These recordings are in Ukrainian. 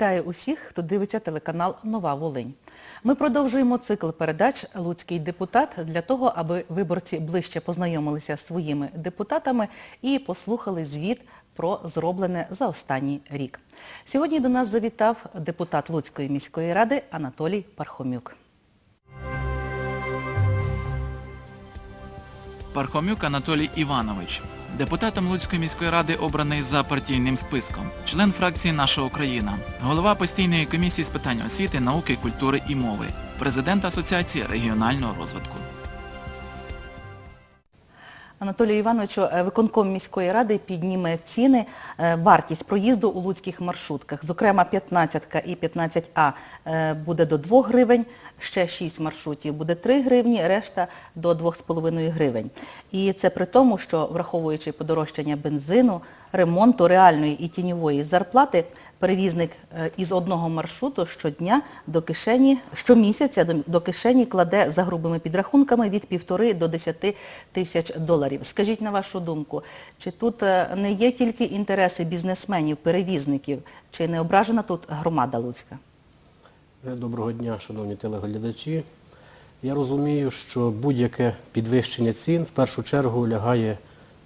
Вітаю усіх, хто дивиться телеканал Нова Волинь. Ми продовжуємо цикл передач Луцький депутат для того, аби виборці ближче познайомилися з своїми депутатами і послухали звіт про зроблене за останній рік. Сьогодні до нас завітав депутат Луцької міської ради Анатолій Пархомюк. Пархомюк Анатолій Іванович. Депутатом Луцької міської ради обраний за партійним списком. Член фракції Наша Україна. Голова постійної комісії з питань освіти, науки, культури і мови. Президент Асоціації регіонального розвитку. Анатолію Івановичу, е, виконком міської ради підніме ціни, е, вартість проїзду у луцьких маршрутках. Зокрема, 15 і 15А е, буде до 2 гривень, ще 6 маршрутів буде 3 гривні, решта до 2,5 гривень. І це при тому, що враховуючи подорожчання бензину, ремонту реальної і тіньової зарплати, перевізник із одного маршруту щодня до кишені, щомісяця до- кишені кладе за грубими підрахунками від півтори до 10 тисяч доларів. Скажіть на вашу думку, чи тут е, не є тільки інтереси бізнесменів, перевізників, чи не ображена тут громада Луцька? Е, Доброго дня, шановні телеглядачі. Я розумію, що будь-яке підвищення цін в першу чергу лягає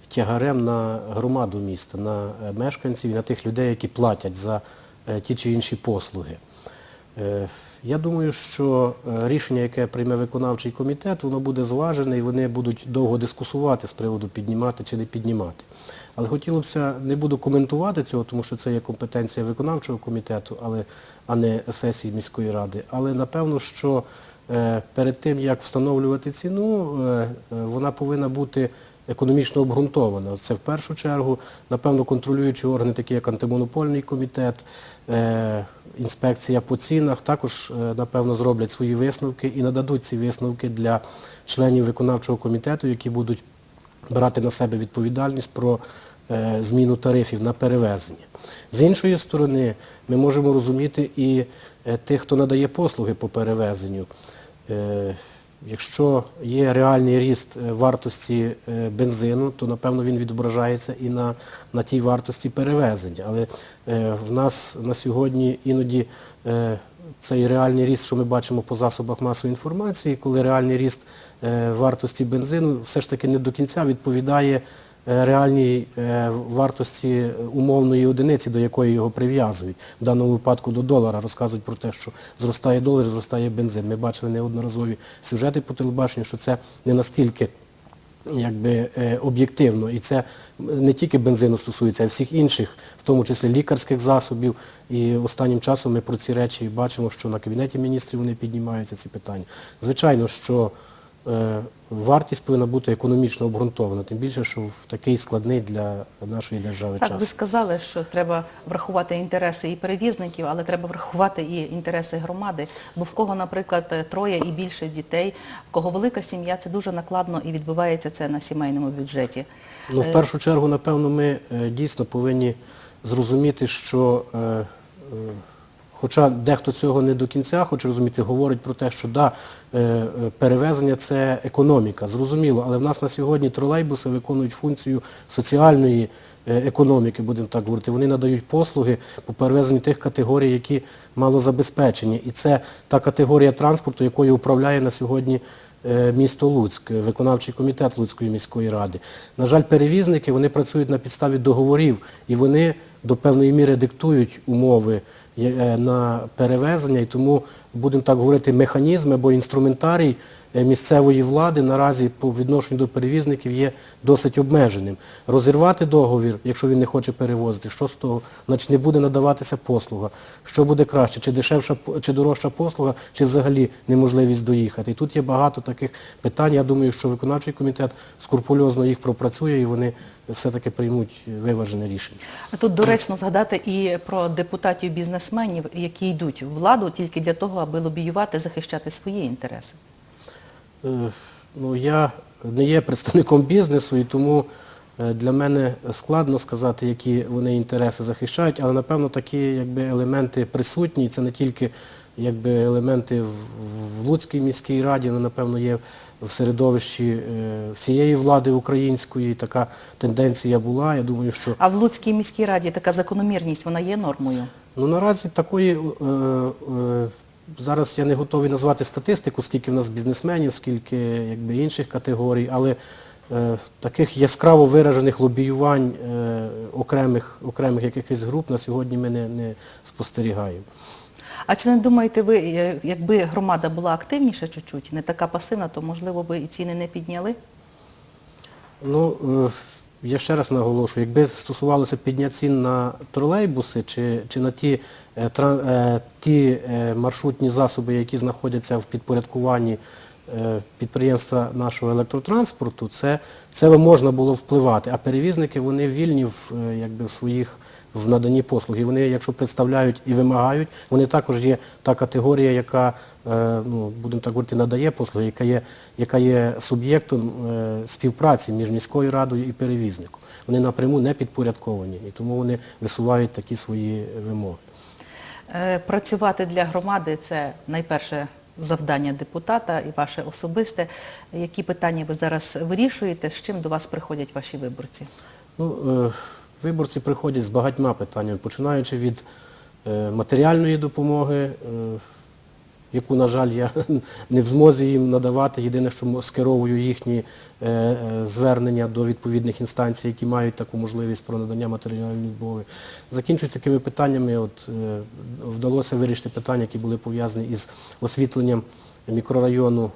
тягарем на громаду міста, на е, мешканців і на тих людей, які платять за ті чи інші послуги. Е, Я думаю, що е, рішення, яке прийме виконавчий комітет, воно буде зважене і вони будуть довго дискусувати з приводу піднімати чи не піднімати. Але хотілося б, не буду коментувати цього, тому що це є компетенція виконавчого комітету, але, а не сесії міської ради. Але напевно, що е, перед тим, як встановлювати ціну, вона повинна бути економічно обґрунтована. Це в першу чергу, напевно, контролюючі органи, такі як антимонопольний комітет, е, інспекція по цінах, також, е, напевно, зроблять свої висновки і нададуть ці висновки для членів виконавчого комітету, які будуть брати на себе відповідальність про е, зміну тарифів на перевезення. З іншої сторони, ми можемо розуміти і тих, хто надає послуги по перевезенню. Якщо є реальний ріст е, вартості е, бензину, то напевно він відображається і на, на тій вартості перевезення. Але е, в нас на сьогодні іноді е, цей реальний ріст, що ми бачимо по засобах масової інформації, коли реальний ріст е, вартості бензину все ж таки не до кінця відповідає реальній е, вартості умовної одиниці, до якої його прив'язують. В даному випадку до долара розказують про те, що зростає долар, зростає бензин. Ми бачили неодноразові сюжети по телебаченню, що це не настільки е, об'єктивно. І це не тільки бензину стосується, а й всіх інших, в тому числі лікарських засобів. І останнім часом ми про ці речі бачимо, що на Кабінеті міністрів вони піднімаються, ці питання. Звичайно, що е, вартість повинна бути економічно обґрунтована, тим більше, що в такий складний для нашої держави Так, час. ви сказали, що треба врахувати інтереси і перевізників, але треба врахувати і інтереси громади. Бо в кого, наприклад, троє і більше дітей, в кого велика сім'я, це дуже накладно і відбувається це на сімейному бюджеті. Ну, в першу чергу, напевно, ми е, дійсно повинні зрозуміти, що, е, е, хоча дехто цього не до кінця хоче розуміти, говорить про те, що да, е, е, перевезення це економіка, зрозуміло, але в нас на сьогодні тролейбуси виконують функцію соціальної е, економіки, будемо так говорити. Вони надають послуги по перевезенню тих категорій, які малозабезпечені. І це та категорія транспорту, якою управляє на сьогодні місто Луцьк, виконавчий комітет Луцької міської ради. На жаль, перевізники вони працюють на підставі договорів і вони до певної міри диктують умови на перевезення, і тому, будемо так говорити, механізм або інструментарій е, місцевої влади наразі по відношенню до перевізників є досить обмеженим. Розірвати договір, якщо він не хоче перевозити, що з того? Значить не буде надаватися послуга. Що буде краще, чи дешевша чи дорожча послуга, чи взагалі неможливість доїхати. І тут є багато таких питань. Я думаю, що виконавчий комітет скрупульозно їх пропрацює і вони все-таки приймуть виважене рішення. А Тут доречно згадати і про депутатів-бізнесменів, які йдуть в владу тільки для того, аби лобіювати, захищати свої інтереси. Е, Ну, я не є представником бізнесу, і тому е, для мене складно сказати, які вони інтереси захищають, але напевно такі якби, елементи присутні. Це не тільки якби, елементи в, Луцькій міській раді, але напевно є в середовищі е, всієї влади української така тенденція була. Я думаю, що А в Луцькій міській раді така закономірність, вона є нормою? Ну наразі такої е, е, зараз я не готовий назвати статистику, скільки в нас бізнесменів, скільки якби інших категорій, але е, таких яскраво виражених лобіювань е, окремих, окремих якихось груп на сьогодні ми не, не спостерігаємо. А чи не думаєте ви, якби громада була активніша чуть-чуть, не така пасивна, то можливо би і ціни не підняли? Ну, е, я ще раз наголошую, якби стосувалося підняття цін на тролейбуси чи, чи на ті, е, е, ті е, маршрутні засоби, які знаходяться в підпорядкуванні е, підприємства нашого електротранспорту, це, це можна було впливати. А перевізники вони вільні в, е, якби, в своїх в наданні послуг. І вони, якщо представляють і вимагають, вони також є та категорія, яка, е, ну, будемо так говорити, надає послуги, яка є, яка є суб'єктом е, співпраці між міською радою і перевізником. Вони напряму не підпорядковані, і тому вони висувають такі свої вимоги. Е, Працювати для громади це найперше завдання депутата і ваше особисте. Які питання ви зараз вирішуєте, з чим до вас приходять ваші виборці? Ну, виборці приходять з багатьма питаннями, починаючи від е, матеріальної допомоги, е, яку, на жаль, я не в змозі їм надавати. Єдине, що скеровую їхні е, звернення до відповідних інстанцій, які мають таку можливість про надання матеріальної допомоги. Закінчуються такими питаннями. От, вдалося вирішити питання, які були пов'язані із освітленням мікрорайону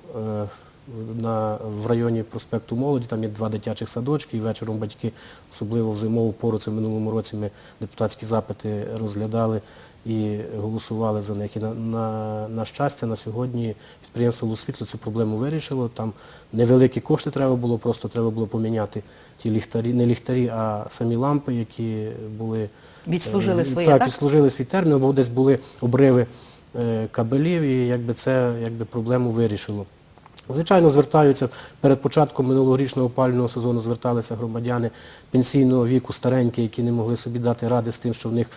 на, в районі проспекту Молоді, там є два дитячих садочки, і вечором батьки, особливо в зимову пору, це в минулому році ми депутатські запити розглядали і голосували за них. І на, на, на щастя, на сьогодні підприємство «Лусвітло» цю проблему вирішило. Там невеликі кошти треба було, просто треба було поміняти ті ліхтарі, не ліхтарі, а самі лампи, які були Відслужили е, своє, так, так? відслужили свій термін, або десь були обриви е, кабелів, і якби це якби, проблему вирішило. Звичайно, звертаються перед початком минулорічного опалювального сезону зверталися громадяни пенсійного віку, старенькі, які не могли собі дати ради з тим, що в них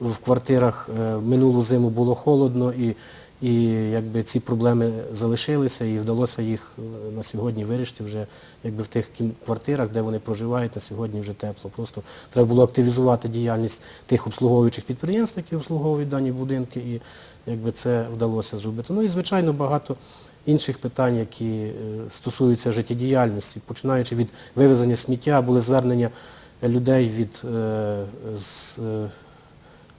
в квартирах е, минулу зиму було холодно, і, і якби ці проблеми залишилися, і вдалося їх е, на сьогодні вирішити вже якби в тих квартирах, де вони проживають, на сьогодні вже тепло. Просто треба було активізувати діяльність тих обслуговуючих підприємств, які обслуговують дані будинки, і якби це вдалося зробити. Ну і звичайно багато інших питань, які е, стосуються життєдіяльності, починаючи від вивезення сміття, були звернення людей від е, з, е,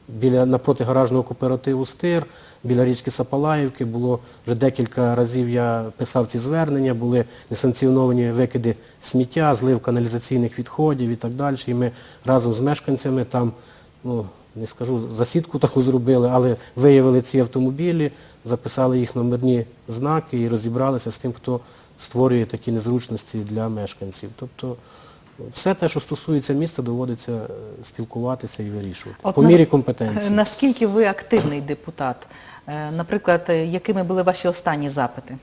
біля напроти гаражного кооперативу Стир, біля річки Сапалаївки. Було вже декілька разів я писав ці звернення, були несанкціоновані викиди сміття, злив каналізаційних відходів і так далі. І ми разом з мешканцями там, ну не скажу, засідку таку зробили, але виявили ці автомобілі, записали їх номерні знаки і розібралися з тим, хто створює такі незручності для мешканців. Тобто все те, що стосується міста, доводиться е, спілкуватися і вирішувати. От по на- мірі компетенції. Наскільки ви активний депутат? Е, Наприклад, е, якими були ваші останні запити?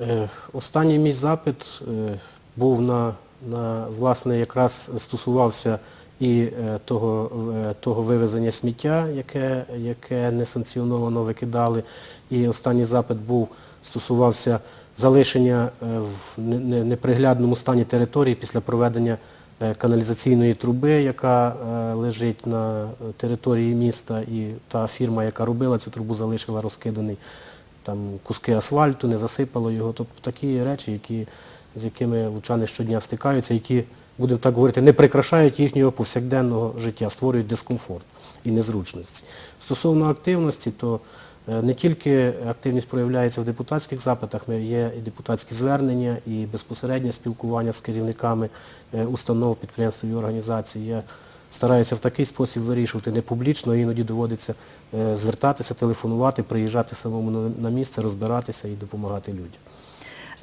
Е, Останній мій запит е, був на, на власне, якраз стосувався і е, того, е, того вивезення сміття, яке, яке несанкціоновано викидали. І останній запит був, стосувався залишення е, в не- не- неприглядному стані території після проведення каналізаційної труби, яка лежить на території міста, і та фірма, яка робила цю трубу, залишила розкиданий там куски асфальту, не засипало його. Тобто такі речі, які, з якими лучани щодня стикаються, які, будемо так говорити, не прикрашають їхнього повсякденного життя, створюють дискомфорт і незручності. Стосовно активності, то е, не тільки активність проявляється в депутатських запитах, є і депутатські звернення, і безпосереднє спілкування з керівниками е, установ, підприємств і організацій. Я стараюся в такий спосіб вирішувати, не публічно, іноді доводиться е, звертатися, телефонувати, приїжджати самому на- на місце, розбиратися і допомагати людям.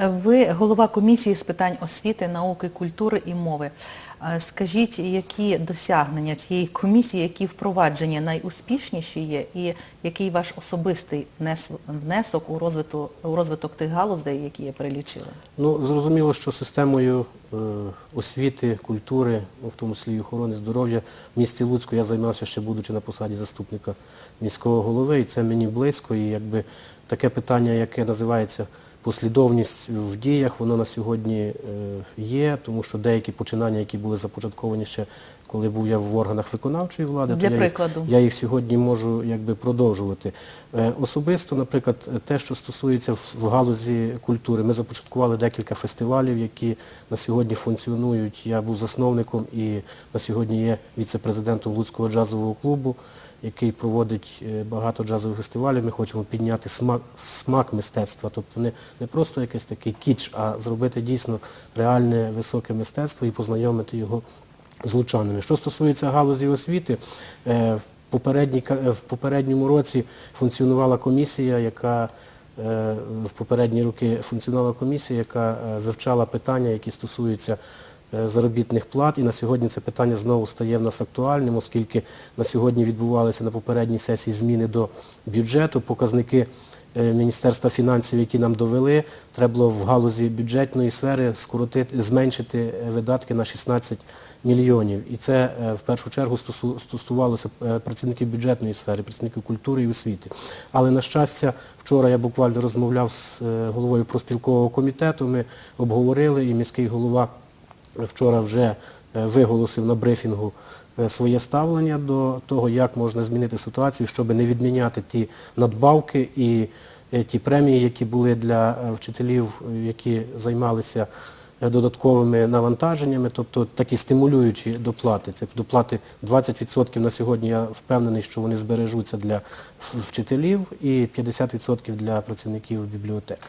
Ви голова комісії з питань освіти, науки, культури і мови. Е, Скажіть, які досягнення цієї комісії, які впровадження найуспішніші є, і який ваш особистий внесок у розвиток, у розвиток тих галузей, які я перелічила? Ну, зрозуміло, що системою е, освіти, культури, ну, в тому числі охорони здоров'я в місті Луцьку я займався ще будучи на посаді заступника міського голови, і це мені близько. І якби таке питання, яке називається послідовність в діях, воно на сьогодні е, є, тому що деякі починання, які були започатковані ще, коли був я в органах виконавчої влади, Для то я, їх- прикладу. я їх сьогодні можу якби продовжувати. Е, Особисто, наприклад, те, що стосується в галузі культури, ми започаткували декілька фестивалів, які на сьогодні функціонують. Я був засновником і на сьогодні є віце-президентом Луцького джазового клубу, який проводить е, багато джазових фестивалів. Ми хочемо підняти смак, смак мистецтва, тобто не, не просто якийсь такий кіч, а зробити дійсно реальне високе мистецтво і познайомити його з лучанами. Що стосується галузі освіти, е, е, в попередньому році функціонувала комісія, яка в попередні роки функціонувала комісія, яка вивчала питання, які стосуються заробітних плат. І на сьогодні це питання знову стає в нас актуальним, оскільки на сьогодні відбувалися на попередній сесії зміни до бюджету, показники е, Міністерства фінансів, які нам довели, треба було в галузі бюджетної сфери скоротити, зменшити е, видатки на 16 мільйонів. І це е, в першу чергу стосувалося е, працівників бюджетної сфери, працівників культури і освіти. Але, на щастя, вчора я буквально розмовляв з е, головою проспілкового комітету, ми обговорили, і міський голова вчора вже е, виголосив на брифінгу е, своє ставлення до того, як можна змінити ситуацію, щоб не відміняти ті надбавки і е, ті премії, які були для вчителів, які займалися додатковими навантаженнями, тобто такі стимулюючі доплати. Це доплати 20% на сьогодні, я впевнений, що вони збережуться для вчителів і 50% для працівників бібліотек.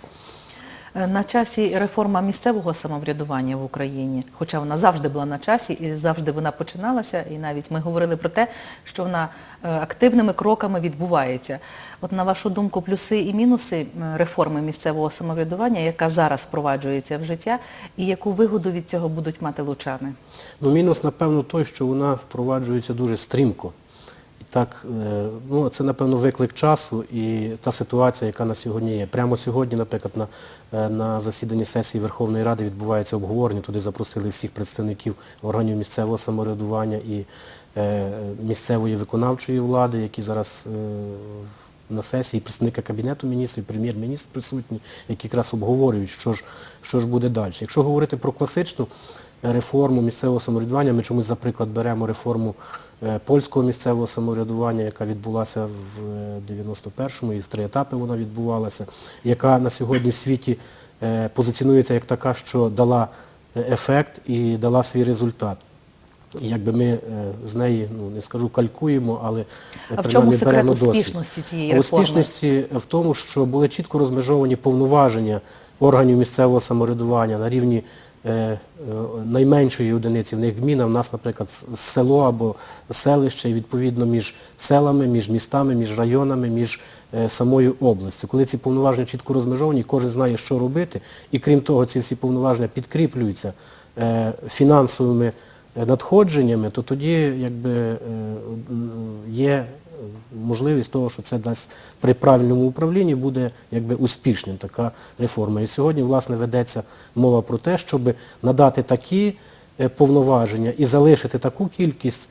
Е, На часі реформа місцевого самоврядування в Україні, хоча вона завжди була на часі і завжди вона починалася, і навіть ми говорили про те, що вона е, активними кроками відбувається. От на вашу думку, плюси і мінуси е, реформи місцевого самоврядування, яка зараз впроваджується в життя, і яку вигоду від цього будуть мати лучани? Ну, мінус, напевно, той, що вона впроваджується дуже стрімко. Так, е, ну, це, напевно, виклик часу і та ситуація, яка на сьогодні є. Прямо сьогодні, наприклад, на, е, на засіданні сесії Верховної Ради відбувається обговорення. Туди запросили всіх представників органів місцевого самоврядування і е, місцевої виконавчої влади, які зараз е, на сесії, представника Кабінету міністрів, прем'єр-міністр присутні, які якраз обговорюють, що ж, що ж буде далі. Якщо говорити про класичну реформу місцевого самоврядування, ми чомусь, за приклад, беремо реформу польського місцевого самоврядування, яка відбулася в е, 91-му і в три етапи вона відбувалася, яка на сьогодні в світі е, позиціонується як така, що дала е, ефект і дала свій результат. Якби ми е, з неї, ну не скажу калькуємо, але е, А в чому секрет успішності цієї реформи? Успішності в тому, що були чітко розмежовані повноваження органів місцевого самоврядування на рівні е, е, найменшої одиниці, в них гміна, в нас, наприклад, село або селище, і відповідно між селами, між містами, між районами, між е, самою областю. Коли ці повноваження чітко розмежовані, кожен знає, що робити, і крім того, ці всі повноваження підкріплюються е, фінансовими е, надходженнями, то тоді е, є можливість того, що це дасть при правильному управлінні буде якби успішним така реформа. І сьогодні, власне, ведеться мова про те, щоб надати такі е, повноваження і залишити таку кількість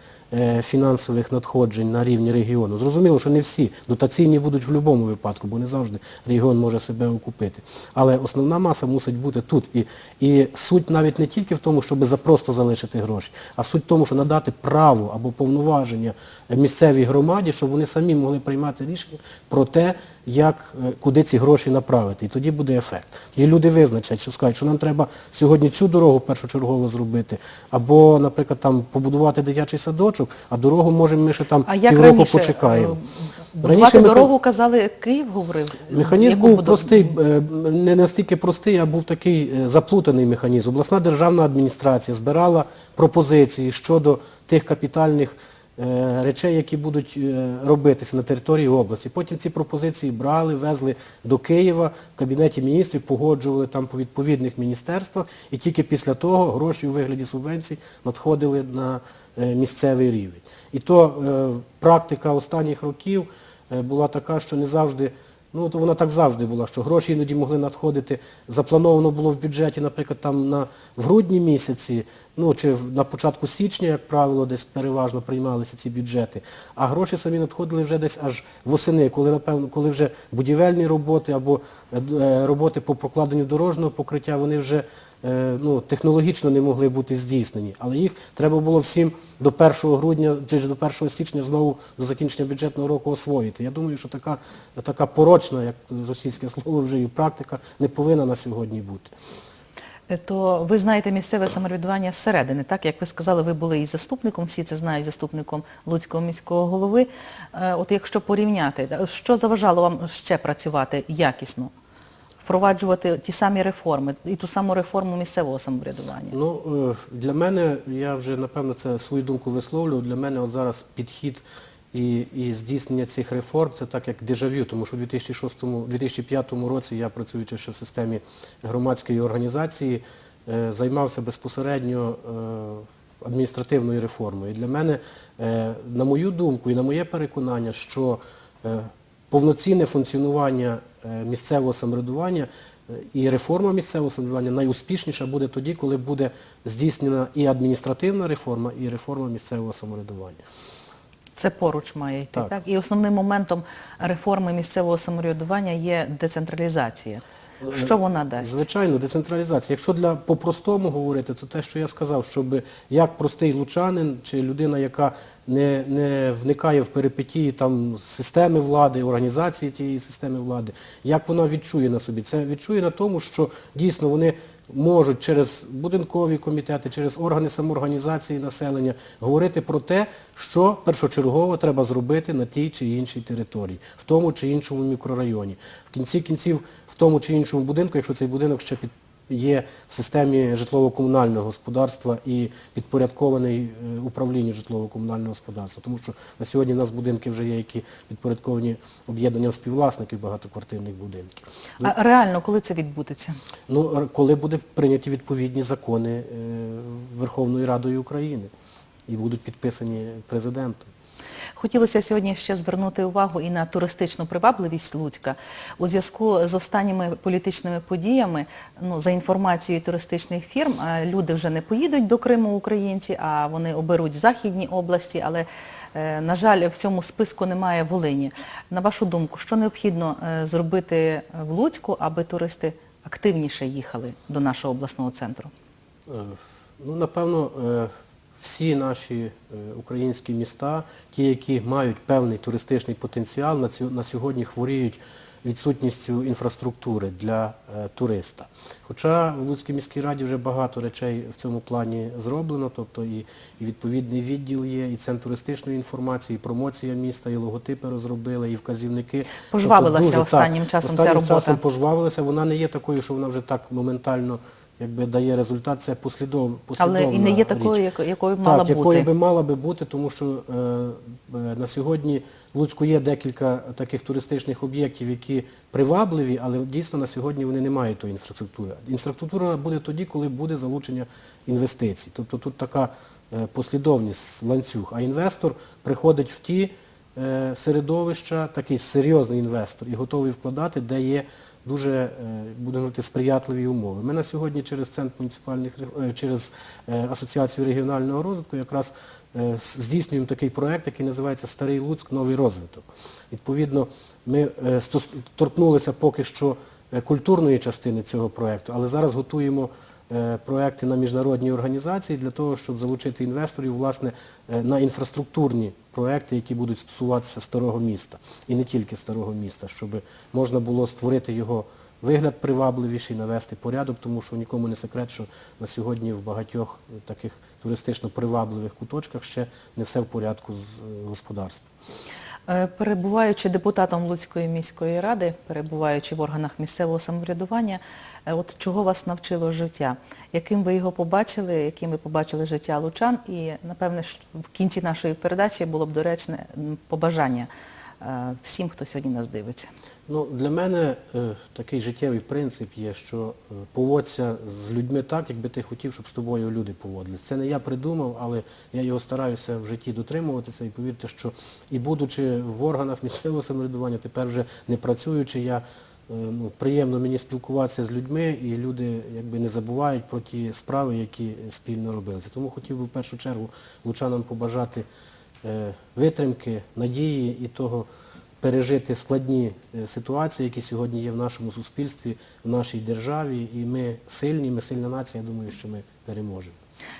фінансових надходжень на рівні регіону. Зрозуміло, що не всі дотаційні будуть в будь-якому випадку, бо не завжди регіон може себе окупити. Але основна маса мусить бути тут. І, і суть навіть не тільки в тому, щоб за просто залишити гроші, а суть в тому, що надати право або повноваження місцевій громаді, щоб вони самі могли приймати рішення про те, як, е, куди ці гроші направити. І тоді буде ефект. І люди визначать, що скажуть, що нам треба сьогодні цю дорогу першочергово зробити, або, наприклад, там побудувати дитячий садочок, а дорогу можемо ми ще там А як півроку раніше почекаємо. е, будувати дорогу, казали, Київ говорив? Механізм був простий, е, не настільки простий, а був такий е, заплутаний механізм. Обласна державна адміністрація збирала пропозиції щодо тих капітальних е, речей, які будуть е, робитися на території області. Потім ці пропозиції брали, везли до Києва, в Кабінеті міністрів, погоджували там по відповідних міністерствах, і тільки після того гроші у вигляді субвенцій надходили на е, місцевий рівень. І то е, практика останніх років е, була така, що не завжди Ну, то вона так завжди була, що гроші іноді могли надходити. Заплановано було в бюджеті, наприклад, там на, в грудні місяці ну чи на початку січня, як правило, десь переважно приймалися ці бюджети, а гроші самі надходили вже десь аж восени, коли напевно, коли вже будівельні роботи або е, е, роботи по прокладенню дорожнього покриття, вони вже е, ну, технологічно не могли бути здійснені. Але їх треба було всім до 1 грудня чи до 1 січня знову до закінчення бюджетного року освоїти. Я думаю, що така, така порочна, як російське слово вже і практика, не повинна на сьогодні бути. Е, То ви знаєте місцеве самоврядування зсередини, так? Як ви сказали, ви були і заступником, всі це знають, заступником Луцького міського голови. Е, От якщо порівняти, що заважало вам ще працювати якісно? Впроваджувати ті самі реформи і ту саму реформу місцевого самоврядування? Ну, е, для мене, я вже, напевно, це свою думку висловлюю, для мене зараз підхід і, і здійснення цих реформ, це так як дежавю, тому що у 2006-2005 році я, працюючи ще в системі громадської організації, е, займався безпосередньо е, адміністративною реформою. І для мене, на мою думку і на моє переконання, що повноцінне функціонування місцевого самоврядування е, і реформа місцевого самоврядування найуспішніша буде тоді, коли буде здійснена і адміністративна реформа, і реформа місцевого самоврядування. Це поруч має йти, так. Так. І основним моментом реформи місцевого самоврядування є децентралізація. Що вона дасть? Звичайно, децентралізація. Якщо для по-простому говорити, то те, що я сказав, щоб як простий лучанин чи людина, яка не, не вникає в перипетії там, системи влади, організації тієї системи влади, як вона відчує на собі? Це відчує на тому, що дійсно вони можуть через будинкові комітети, через органи самоорганізації населення говорити про те, що першочергово треба зробити на тій чи іншій території, в тому чи іншому мікрорайоні. В кінці кінців, в тому чи іншому будинку, якщо цей будинок ще під є в системі житлово-комунального господарства і підпорядкований е, управлінню житлово-комунального господарства. Тому що на сьогодні у нас будинки вже є, які підпорядковані об'єднанням співвласників багатоквартирних будинків. А реально, коли це відбудеться? Ну, коли будуть прийняті відповідні закони е, Верховною Радою України і будуть підписані президентом. Хотілося сьогодні ще звернути увагу і на туристичну привабливість Луцька. У зв'язку з останніми політичними подіями, ну, за інформацією туристичних фірм, е, люди вже не поїдуть до Криму українці, а вони оберуть західні області, але, е, на жаль, в цьому списку немає Волині. На вашу думку, що необхідно е, зробити в Луцьку, аби туристи активніше їхали до нашого обласного центру? Ну, напевно, всі наші е, українські міста, ті, які мають певний туристичний потенціал, на сьогодні хворіють відсутністю інфраструктури для е, туриста. Хоча в Луцькій міській раді вже багато речей в цьому плані зроблено, тобто і, відповідний відділ є, і центр туристичної інформації, і промоція міста, і логотипи розробили, і вказівники. Пожвавилася Тобто останнім так, часом ця останнім часом пожвавилася, вона не є такою, що вона вже так моментально якби, дає результат, це послідов, послідовна Але і не є такою, річ. яко- якою мала так, якою би мала би бути, тому що е, е, на сьогодні в Луцьку є декілька таких туристичних об'єктів, які привабливі, але дійсно на сьогодні вони не мають тої інфраструктури. Інфраструктура буде тоді, коли буде залучення інвестицій. Тобто тут така е, послідовність, ланцюг. А інвестор приходить в ті е, середовища, такий серйозний інвестор і готовий вкладати, де є дуже, е, будемо сприятливі умови. Ми на сьогодні через центр муніципальних е, через е, асоціацію регіонального розвитку якраз здійснюємо такий проект, який називається Старий Луцьк Новий розвиток. Відповідно, ми торкнулися поки що культурної частини цього проекту, але зараз готуємо проекти на міжнародні організації для того, щоб залучити інвесторів власне е, на інфраструктурні проекти, які будуть стосуватися старого міста. І не тільки старого міста, щоб можна було створити його вигляд привабливіший, навести порядок, тому що нікому не секрет, що на сьогодні в багатьох е, таких туристично привабливих куточках ще не все в порядку з е, господарством. Е, Перебуваючи депутатом Луцької міської ради, перебуваючи в органах місцевого самоврядування, е, от чого вас навчило життя? Яким ви його побачили, яким ви побачили життя лучан? І, напевне, в кінці нашої передачі було б доречне побажання всім, хто сьогодні нас дивиться. Ну, для мене е, такий життєвий принцип є, що е, поводься з людьми так, якби ти хотів, щоб з тобою люди поводились. Це не я придумав, але я його стараюся в житті дотримуватися і повірте, що і будучи в органах місцевого самоврядування, тепер вже не працюючи, я ну, приємно мені спілкуватися з людьми, і люди якби не забувають про ті справи, які спільно робилися. Тому хотів би в першу чергу лучанам побажати е, витримки, надії і того пережити складні е, ситуації, які сьогодні є в нашому суспільстві, в нашій державі. І ми сильні, ми сильна нація, я думаю, що ми переможемо.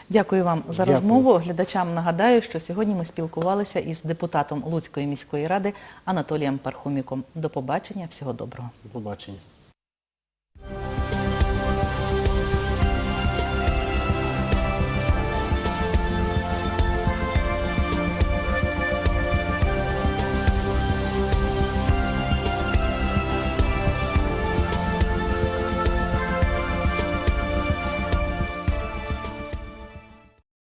Дякую вам за Дякую. розмову. Глядачам нагадаю, що сьогодні ми спілкувалися із депутатом Луцької міської ради Анатолієм Пархоміком. До побачення, всього доброго. До побачення.